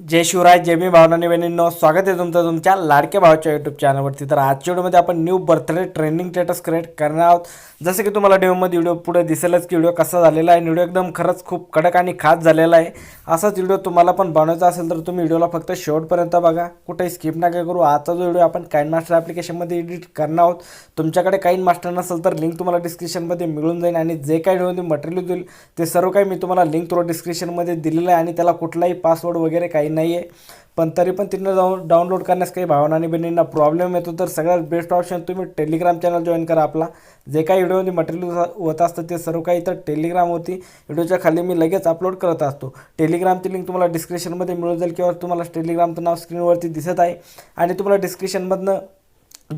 जय शिवराय जय मी भावना बहिणींनो स्वागत आहे तुमचं तुमच्या लाडक्या भावाच्या यूट्यूब चॅनलवरती तर आजच्या व्हिडिओमध्ये आपण new birthday trending status create करणार आहोत. जसं की तुम्हाला डेमोमध्ये व्हिडिओ पुढे दिसेलच की व्हिडिओ कसा झालेला आहे. व्हिडिओ एकदम खरंच खूप कडक आणि खास झालेला आहे. असाच व्हिडिओ तुम्हाला पण बनवायचा असेल तर तुम्ही व्हिडिओला फक्त शेवटपर्यंत बघा. कुठेही स्किप नका करू. आजचा जो व्हिडिओ आपण काइन मास्टर ॲप्लिकेशनमध्ये एडिट करणार आहोत तुमच्याकडे काइन मास्टर नसेल तर लिंक तुम्हाला डिस्क्रिप्शनमध्ये मिळून जाईल आणि जे काही व्हिडिओमध्ये मटेरियल देईल ते सर्व काही मी तुम्हाला लिंक थोडं डिस्क्रिप्शनमध्ये दिलेलं आहे आणि त्याला कुठलाही पासवर्ड वगैरे काही नाही आहे पण तरी पण तिथनं जाऊन डाउनलोड करण्यास काही भावना आणि बहिणींना प्रॉब्लेम येतो. तर सगळ्यात बेस्ट ऑप्शन तुम्ही टेलिग्राम चॅनल जॉईन करा आपला. जे काही व्हिडिओमध्ये मटेरियल होत असतं ते सर्व काही तर टेलिग्रामवरती व्हिडिओच्या खाली मी लगेच अपलोड करत असतो. टेलिग्रामची लिंक तुम्हाला डिस्क्रिप्शनमध्ये मिळून जाईल किंवा तुम्हाला टेलिग्रामचं नाव स्क्रीनवरती दिसत आहे. आणि तुम्हाला डिस्क्रिप्शनमधनं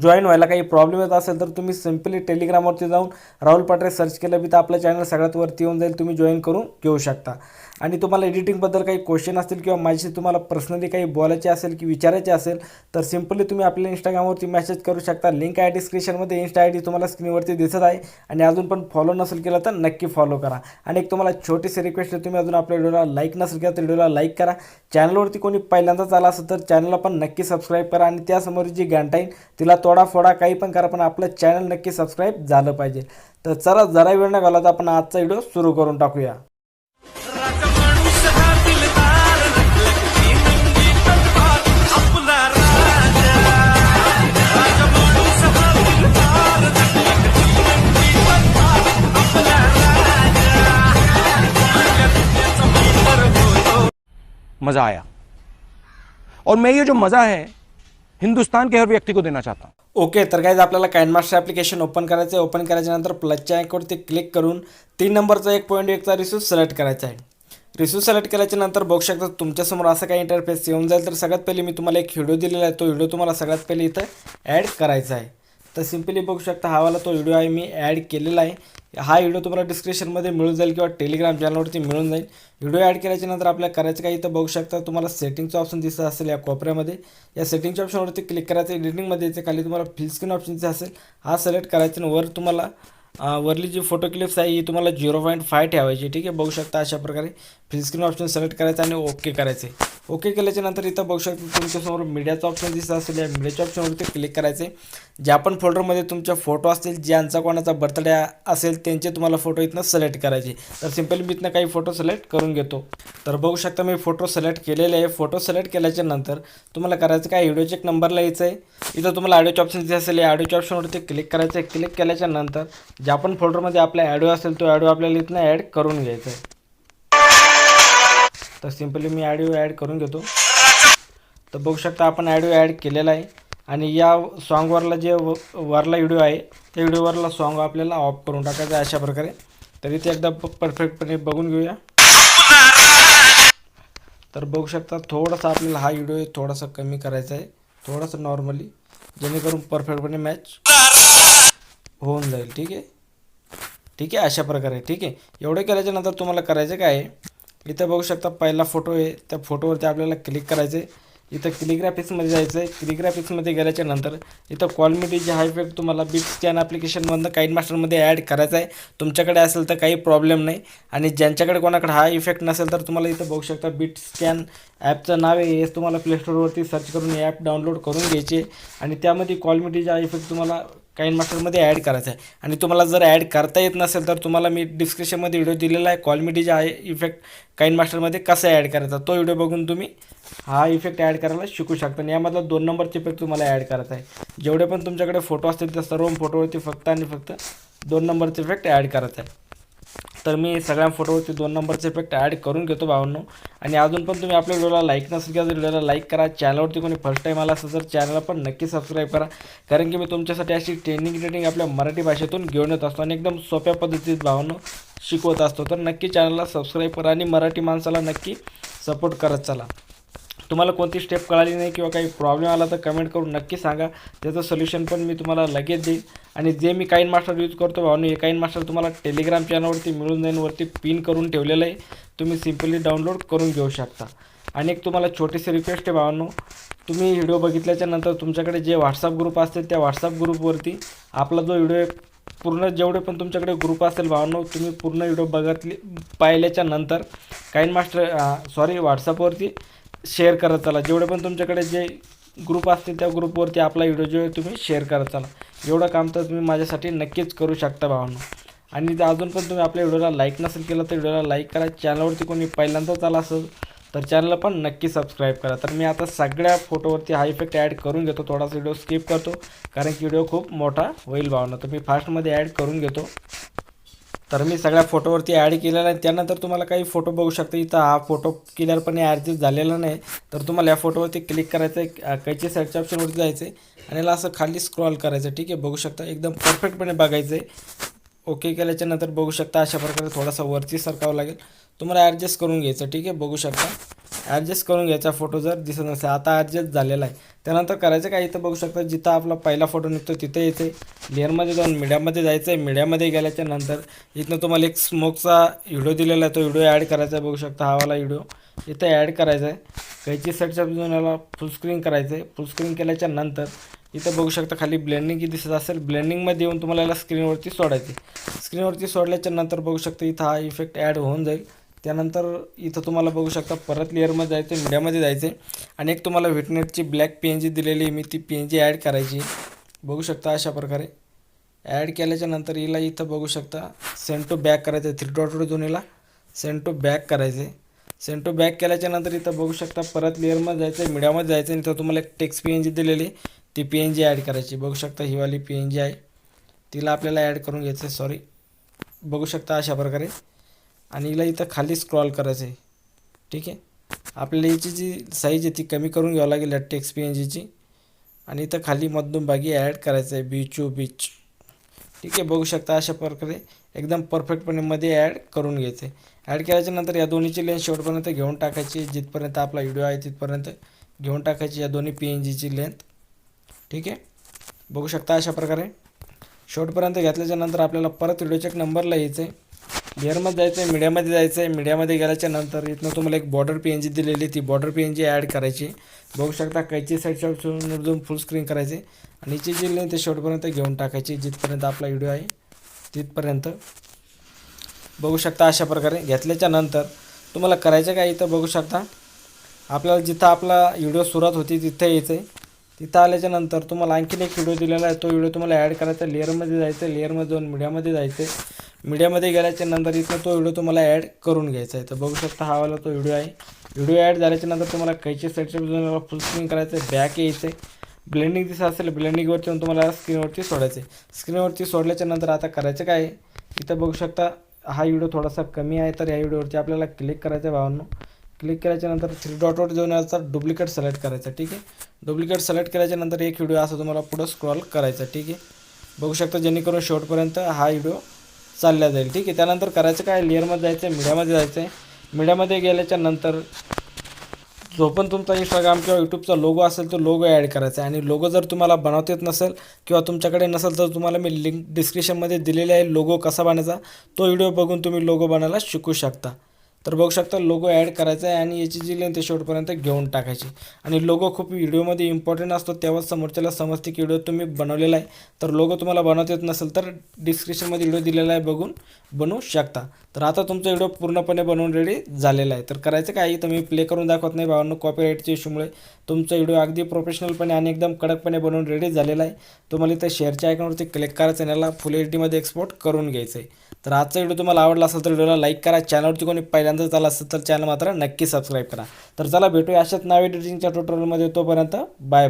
जॉईन व्हायला काही प्रॉब्लेम येत असेल तर तुम्ही सिम्पली टेलिग्रामवरती जाऊन राहुल पाटरे सर्च केलं बी तर आपलं चॅनल सगळ्यात वरती येऊन जाईल. तुम्ही जॉईन करून घेऊ शकता. आणि तुम्हाला एडिटिंगबद्दल काही क्वेश्चन असतील किंवा माझ्याशी तुम्हाला पर्सनली काही बोलायचे असेल की विचारायचे असेल तर सिम्पली तुम्ही आपल्या इंस्टाग्रामवरती मेसेज करू शकता. लिंक आहे डिस्क्रिप्शनमध्ये इन्स्टा आय डी तुम्हाला स्क्रीनवरती दिसत आहे. आणि अजून पण फॉलो नसेल केलं तर नक्की फॉलो करा. आणि एक तुम्हाला छोटीशी रिक्वेस्ट आहे तुम्ही अजून आपल्या व्हिडिओला लाईक नसेल केला तर व्हिडिओला लाईक करा. चॅनलवरती कोणी पहिल्यांदाच आला असेल तर चॅनलला पण नक्की सबस्क्राईब करा. आणि त्यासमोर जी घंटा तिला तोडा फोडा काही पण करा पण आपलं चॅनल नक्की सबस्क्राईब झालं पाहिजे. तर चला जरा वेळ न घालवता आपण आजचा व्हिडिओ सुरू करून टाकूया. मज़ा आया। और मैं ये जो मज़ा है हिंदुस्तान के हर व्यक्ति को देना चाहता हूँ। ओके तर काय आपल्याला काइनमास्टर ॲप्लिकेशन ओपन करायचं आहे ओपन करायच्यानंतर प्लसच्या आयकॉनवरती क्लिक करून तीन नंबरचा एक पॉईंट एकचा रिसूट सिलेक्ट करायचा आहे. रिसूट सिलेक्ट केल्याच्यानंतर बघू शकता तुमच्यासमोर असं काही इंटरफेस येऊन जाईल. तर सगळ्यात पहिले मी तुम्हाला एक व्हिडिओ दिलेला आहे. तो व्हिडिओ तुम्हाला सगळ्यात पहिले इथं ॲड करायचा आहे. तर सिम्पली बघू शकता हा वाला तो व्हिडिओ आहे मी ॲड केलेला आहे. हा व्हिडिओ तुम्हाला डिस्क्रिप्शनमध्ये मिळून जाईल किंवा टेलिग्राम चॅनलवरती मिळून जाईल. व्हिडिओ ॲड केल्याच्यानंतर आपल्याला करायचं काही तर बघू शकता तुम्हाला सेटिंगचं ऑप्शन दिसत असेल या कोपऱ्यामध्ये. या सेटिंगच्या ऑप्शनवरती क्लिक करायचं एडिटिंगमध्ये यायचं खाली तुम्हाला फिल स्क्रीन ऑप्शन असेल. हा सिलेक्ट करायचं आणि वर तुम्हाला वरली जी फोटो क्लिप्स आहे ही तुम्हाला झिरो पॉईंट फाय ठेवायची ठीक आहे? बघू शकता अशा प्रकारे. फिल स्क्रीन ऑप्शन सिलेक्ट करायचं आणि ओके करायचे. ओके केल्याच्यानंतर इथं बघू शकता तुमच्यासमोर मीडियाचं ऑप्शन दिसत असेल. या मीडियाच्या ऑप्शनवरती क्लिक करायचे. ज्या पण फोल्डरमध्ये तुमचे फोटो असतील ज्यांचा कोणाचा बर्थडे असेल त्यांचे तुम्हाला फोटो इथनं सिलेक्ट करायचे. तर सिम्पली मी इथनं काही फोटो सिलेक्ट करून घेतो. तर बघू शकता मी फोटो सिलेक्ट केलेले आहे. फोटो सिलेक्ट केल्याच्यानंतर तुम्हाला करायचं काय? व्हिडिओचे एक नंबरला यायचं आहे. इथं तुम्हाला ऑडिओचे ऑप्शन दिसत असेल. या ऑडिओच्या ऑप्शनवरती क्लिक करायचं आहे. क्लिक केल्याच्यानंतर ज्या पण फोल्डरमध्ये आपला ॲडिओ असेल तो ॲडिओ आपल्याला इथनं ॲड करून घ्यायचा आहे. तर सिम्पली मी ॲडिओ ॲड करून घेतो. तर बघू शकता आपण ॲडिओ ॲड केलेला आहे. आणि या सॉन्गवरला जे व वरला व्हिडिओ आहे त्या व्हिडिओवरला सॉन्ग आपल्याला ऑफ करून टाकायचा आहे अशा प्रकारे. तरी ते एकदा परफेक्टपणे बघून घेऊया. तर बघू शकता थोडासा आपल्याला हा व्हिडिओ थोडासा कमी करायचा आहे. थोडासा नॉर्मली जेणेकरून परफेक्टपणे मॅच होऊन जाईल ठीक आहे? ठीक आहे अशा प्रकारे ठीक आहे? एवढे केल्याच्यानंतर तुम्हाला करायचं काय आहे? इथं बघू शकता पहिला फोटो आहे. त्या फोटोवरती आपल्याला क्लिक करायचं आहे. इथं क्लिग्राफिक्समध्ये जायचं आहे. क्लिग्राफिक्समध्ये गेल्याच्यानंतर इथं क्वालिटी जे हा इफेक्ट तुम्हाला बिट स्कॅन ॲप्लिकेशनमधनं काईन मास्टरमध्ये ॲड करायचा आहे. तुमच्याकडे असेल तर काही प्रॉब्लेम नाही. आणि ज्यांच्याकडे कोणाकडे हा इफेक्ट नसेल तर तुम्हाला इथं बघू शकता बिट स्कॅन ॲपचं नाव आहे. हेच तुम्हाला प्लेस्टोरवरती सर्च करून हे ॲप डाउनलोड करून घ्यायचे आणि त्यामध्ये क्वालिटी हा इफेक्ट तुम्हाला काइन मास्टरमध्ये ॲड करायचं आहे. आणि तुम्हाला जर ॲड करता येत नसेल तर तुम्हाला मी डिस्क्रिप्शनमध्ये व्हिडिओ दिलेला आहे. क्वालिटी जे आहे इफेक्ट काइन मास्टरमध्ये कसा ॲड करायचा तो व्हिडिओ बघून तुम्ही हा इफेक्ट ॲड करायला शिकू शकता. आणि यामधला दोन नंबरचे इफेक्ट तुम्हाला ॲड करायचा आहे. जेवढे पण तुमच्याकडे फोटो असतील त्या सर्व फोटोवरती फक्त आणि फक्त दोन नंबरचे इफेक्ट ॲड करायचा आहे. तर मी सगळ्या फोटोवरती दोन नंबरचे इफेक्ट ॲड करून घेतो भावांनो. आणि अजून पण तुम्ही आपल्या व्हिडिओला लाईक नसेल किंवा व्हिडिओला लाईक करा चॅनलवरती कोणी फर्स्ट टाईम आला असेल तर चॅनलला पण नक्की सबस्क्राईब करा. कारण की मी तुमच्यासाठी अशी ट्रेनिंग ट्रेनिंग आपल्या मराठी भाषेतून घेऊन येत असतो आणि एकदम सोप्या पद्धतीत भावांनो शिकवत असतो. तर नक्की चॅनलला सबस्क्राईब करा आणि मराठी माणसाला नक्की सपोर्ट करत चला. तुम्हाला कोणती स्टेप कळाली नाही किंवा काही प्रॉब्लेम आला तर कमेंट करून नक्की सांगा. त्याचं सोल्युशन पण मी तुम्हाला लगेच देईन. आणि जे मी काईन मास्टर यूज करतो भावनो हे काईन मास्टर तुम्हाला टेलिग्राम चॅनलवरती मिळून जाईन वरती पिन करून ठेवलेलं आहे. तुम्ही सिम्पली डाउनलोड करून घेऊ शकता. आणि एक तुम्हाला छोटीशी रिक्वेस्ट आहे भावांनो. तुम्ही व्हिडिओ बघितल्याच्या नंतर तुमच्याकडे जे व्हॉट्सअप ग्रुप असतील त्या व्हॉट्सअप ग्रुपवरती आपला जो व्हिडिओ पूर्ण जेवढे पण तुमच्याकडे ग्रुप असेल भावांनो तुम्ही पूर्ण व्हिडिओ बघतली पाहिल्याच्या नंतर काईन मास्टर सॉरी व्हॉट्सअपवरती शेअर करत चला. जेवढे पण तुमच्याकडे जे ग्रुप असतील त्या ग्रुपवरती आपला व्हिडिओ जो आहे तुम्ही शेअर करत चला. एवढं काम तर तुम्ही माझ्यासाठी नक्कीच करू शकता भावांनो. आणि ते अजून पण तुम्ही आपल्या व्हिडिओला लाईक नसेल केलं तर व्हिडिओला लाईक करा. चॅनलवरती कोणी पहिल्यांदाच आला असेल तर चॅनलला पण नक्की सबस्क्राईब करा. तर मी आता सगळ्या फोटोवरती हा इफेक्ट ॲड करून घेतो. थोडासा व्हिडिओ स्किप करतो कारण की व्हिडिओ खूप मोठा होईल भावना. तर मी फास्टमध्ये ॲड करून घेतो. तर मी सगळ्या फोटोवरती ॲड केलेला आहे. त्यानंतर तुम्हाला काही फोटो बघू शकता. इथं हा फोटो क्लिअरपणे ॲडजस्ट झालेला नाही. तर तुम्हाला या फोटोवरती क्लिक करायचं आहे. कैची सर्च ऑप्शनवरती जायचं आहे आणि याला असं खाली स्क्रॉल करायचं ठीक आहे? बघू शकता. एकदम परफेक्टपणे बघायचं आहे ओके केल्याच्यानंतर बघू शकता. अशा प्रकारे थोडासा वरती सरकावं लागेल. तुम्हाला ॲडजस्ट करून घ्यायचं ठीक आहे? बघू शकता. ॲडजस्ट करून घ्यायचा फोटो जर दिसत नसेल. आता ॲडजस्ट झालेला आहे. त्यानंतर करायचं काय? इथं बघू शकता जिथं आपला पहिला फोटो निघतो तिथे येते लेअरमध्ये जाऊन मीडियामध्ये जायचं आहे मीडियामध्ये गेल्याच्यानंतर इथनं तुम्हाला एक स्मोकचा व्हिडिओ दिलेला आहे. तो व्हिडिओ ॲड करायचा आहे. बघू शकता हावाला व्हिडिओ इथं ॲड करायचा आहे. कैची सेटच्या जाऊन याला फुलस्क्रीन करायचं आहे. फुलस्क्रीन केल्याच्यानंतर इथं बघू शकता खाली ब्लेंडिंग की दिसत असेल ब्लेंडिंगमध्ये येऊन तुम्हाला याला स्क्रीनवरती सोडायचे स्क्रीनवरती सोडल्याच्या नंतर बघू शकता इथं हा इफेक्ट ॲड होऊन जाईल. त्यानंतर इथं तुम्हाला बघू शकता परत लेअरमध्ये जायचं आहे मीडियामध्ये जायचं आहे आणि एक तुम्हाला व्हिटनेटची ब्लॅक पी एन जी दिलेली आहे मी ती पी एन जी ॲड करायची बघू शकता अशा प्रकारे. ॲड केल्याच्यानंतर हिला इथं बघू शकता सेंट टू बॅक करायचं आहे थ्री डॉट दोन हिला. सेंड टू बॅक करायचं आहे टू बॅक केल्याच्यानंतर इथं बघू शकता परत लेअरमध्ये जायचं आहे मीडियामध्ये जायचं आहे आणि इथं तुम्हाला एक टेक्स्ट पी एन जी दिलेली आहे. ती पी एन जी ॲड करायची बघू शकता हिवाली पी एन जी आहे. तिला आपल्याला ॲड करून घ्यायचं आहे सॉरी बघू शकता अशा प्रकारे. आणि हिला इथं खाली स्क्रॉल करायचं आहे ठीक आहे? आपल्याला याची जी साईज आहे ती कमी करून घ्यावं लागेल या टेक्स्ट पी एन जीची आणि इथं खाली मधून बागी ॲड करायचं आहे बीचू बीच ठीक आहे? बघू शकता अशा प्रकारे एकदम परफेक्टपणे मध्ये ॲड करून घ्यायचे ॲड केल्याच्यानंतर या दोन्हीची लेन्थ शेवटपर्यंत घेऊन टाकायची जिथपर्यंत आपला व्हिडिओ आहे तिथपर्यंत घेऊन टाकायची या दोन्ही पी एन जीची लेंथ ठीक आहे? बघू शकता अशा प्रकारे. शेवटपर्यंत घेतल्याच्यानंतर आपल्याला परत व्हिडिओच्या एक नंबरला यायचं आहे लेअरमध्ये जायचं आहे मीडियामध्ये जायचं आहे मीडियामध्ये गेल्याच्यानंतर इथनं तुम्हाला एक बॉर्डर पी एन जी दिलेली ती border P N G add करायची. बघू शकता कैची साईड जाऊन फुल स्क्रीन करायचे. आणि हिची जी लेंथ ते शेवटपर्यंत घेऊन टाकायची जिथपर्यंत आपला व्हिडिओ आहे तिथपर्यंत. बघू शकता अशा प्रकारे. घेतल्याच्या नंतर तुम्हाला करायचं काय इथं बघू शकता. आपल्याला जिथं आपला व्हिडिओ सुरुवात होती तिथं यायचं आहे तिथं आल्याच्यानंतर तुम्हाला आणखीन एक व्हिडिओ दिलेला आहे. तो व्हिडिओ तुम्हाला ॲड करायचा. लेअरमध्ये जायचं आहे लेअरमध्ये जाऊन मीडियामध्ये जायचं आहे मीडियामध्ये गेल्याच्यानंतर इथं तो व्हिडिओ तुम्हाला ॲड करून घ्यायचा आहे. तर बघू शकता हा वाला तो व्हिडिओ आहे. व्हिडिओ ॲड झाल्याच्यानंतर तुम्हाला कैची साईडच्या फुल स्क्रीन करायचं आहे बॅक यायचं. आहे ब्लेंडिंग दिसत असेल ब्लेंडिंगवरती येऊन तुम्हाला स्क्रीनवरती सोडायचं. आहे स्क्रीनवरती सोडल्याच्या नंतर आता करायचं काय इथं बघू शकता हा व्हिडिओ थोडासा कमी आहे तर या व्हिडिओवरती आपल्याला क्लिक करायचं आहे भावांनो. क्लिक केल्याच्यानंतर थ्री डॉटवर जाऊन याचा डुप्लिकेट सिलेक्ट करायचा ठीक आहे? डुप्लिकेट सिलेक्ट केल्याच्यानंतर एक व्हिडिओ असा तुम्हाला पुढं स्क्रॉल करायचा ठीक आहे? बघू शकता जेणेकरून शेवटपर्यंत हा व्हिडिओ चालला जाईल. ठीक आहे त्यानंतर करायचं काय? लेअरमध्ये जायचं आहे मीडियामध्ये जायचं आहे मीडियामध्ये गेल्याच्यानंतर जो पण तुमचा इंस्टाग्राम किंवा यूट्यूबचा लोगो असेल तो लोगो ॲड करायचा आहे. आणि लोगो जर तुम्हाला बनवता येत नसेल किंवा तुमच्याकडे नसेल तर तुम्हाला मी लिंक डिस्क्रिप्शनमध्ये दिलेले आहे लोगो कसा बनायचा? तो व्हिडिओ बघून तुम्ही लोगो बनायला शिकू शकता. तर बघू शकता लोगो ॲड करायचा आहे आणि याची जी लेंथ शेवटपर्यंत घेऊन टाकायची. आणि लोगो खूप व्हिडिओमध्ये इम्पॉर्टंट असतो तेव्हाच समोरच्याला समजते की व्हिडिओ तुम्ही बनवलेला आहे. तर लोगो तुम्हाला बनवता येत नसेल तर डिस्क्रिप्शनमध्ये व्हिडिओ दिलेला आहे बघून बनवू शकता. तर आता तुमचा व्हिडिओ पूर्णपणे बनवून रेडी झालेला आहे. तर करायचं काय तर मी प्ले करून दाखवत नाही भावांनो कॉपीराईटच्या इश्यूमुळे तुमचा व्हिडिओ अगदी प्रोफेशनलपणे आणि एकदम कडकपणे बनवून रेडी झालेला आहे. तुम्हाला इथं शेअरच्या आयकॉनवरती क्लिक करायचं याला फुल एच डीमध्ये एक्सपोर्ट करून घ्यायचं आहे. तर आजचा व्हिडिओ तुम्हाला आवडला असेल तर व्हिडिओला लाईक करा. चॅनलवरती कोणी पहिल्यांदाच आला असेल तर चॅनल मात्र नक्की सबस्क्राईब करा. तर चला भेटूया अशाच नावे एडिटिंगच्या ट्युटोरियलमध्ये तोपर्यंत बाय बाय